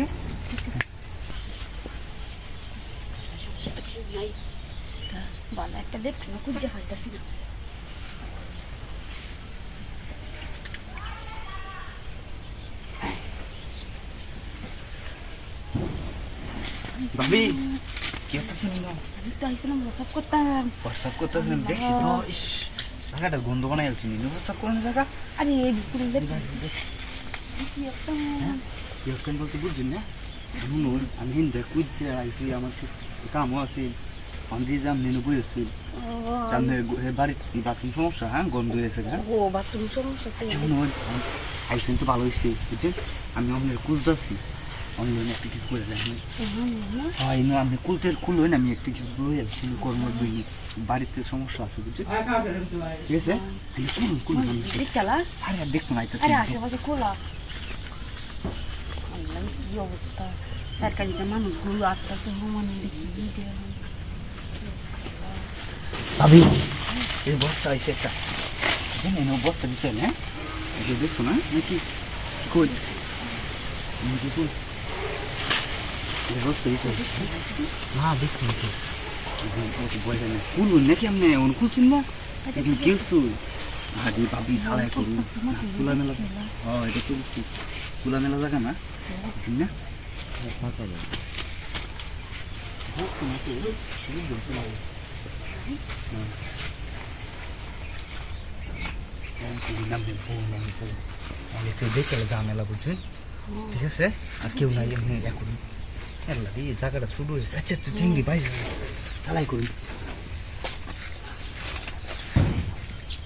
ওকে ভালো একটা দেখতে না খুঁজে পাইতেছি না ভাবি কি হতেছেন আমি তো আইসিলাম হোয়াটসঅ্যাপ করতাম হোয়াটসঅ্যাপ করতেছেন দেখছি তো ইস জায়গাটা গন্ধ বানাই আলছি নি হোয়াটসঅ্যাপ করেন জায়গা আরে এই ভিতরে কি একটা ইয়কেন বলতে বুঝছেন না? শুনুন আমি হিন্দে কুইতে আইছি আমার কামও আছে। আমি দিয়ে যাম নেনু বই আছি। বাড়ির বাথরুম সমস্যা হ্যাঁ? গন্ধ হয়েছে হ্যাঁ? ও বাথরুম সমস্যা তো। শুনুন আইসেন তো ভালো হয়েছে বুঝছেন? আমি আপনার কুল যাচ্ছি অনলাইনে একটা কিছু করে দেয় হয় না আপনি কুল হই না আমি একটা কিছু লই যাচ্ছি কর্ম দুই বাড়িতে সমস্যা আছে বুঝছেন? ঠিক আছে? আমি আমি দেখছালা আরে আর দেখুন আইতেছি আরে আশেপাশে খোলা। আল্লাহ, কি অবস্থা সরকারিতে মানুষগুলো আসতেছে মানে দেখি ভাবি এই বস্তা আইসে একটা জানেন ও বস্তা দিচ্ছেন হ্যাঁ এই দেখছ না নাকি কই দেখুন বস্তা নাকি কিছু আরে ভাবি সালাই করুন খোলা মেলা। হ্যাঁ এটা তো বুঝছি খোলা মেলা জায়গা না? না ফাঁকা দেখে ঝামেলা বুঝছেন ঠিক আছে? আর কেউ নাই এমনি এখন জায়গাটা শুরু হয়েছে। আচ্ছা তুই চিংড়ি বাইরে। চালাই করুন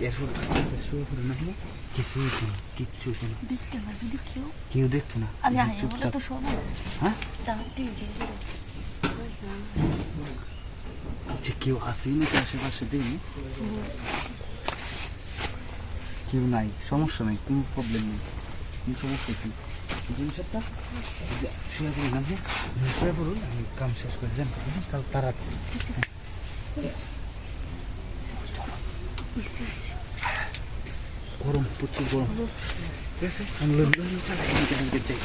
এরপর না কিছু না কিচ্ছু না। দেখতে যদি কেউ কেউ দেখতো না। আরে আরে বলে তো শোনো হ্যাঁ? যে যে কেউ আসেই নাকি আশেপাশে দেই কেউ নাই সমস্যা নাই কোনো প্রবলেম নেই। কোনো সমস্যা কি? জিনিসটা শুয়ে পড়ুন আপনি শুয়ে পড়ুন আমি কাম শেষ করে দেন তাহলে তারা গরম প্রচুর গরম ঠিক আছে আমি লই চালাই আমি কেন যাই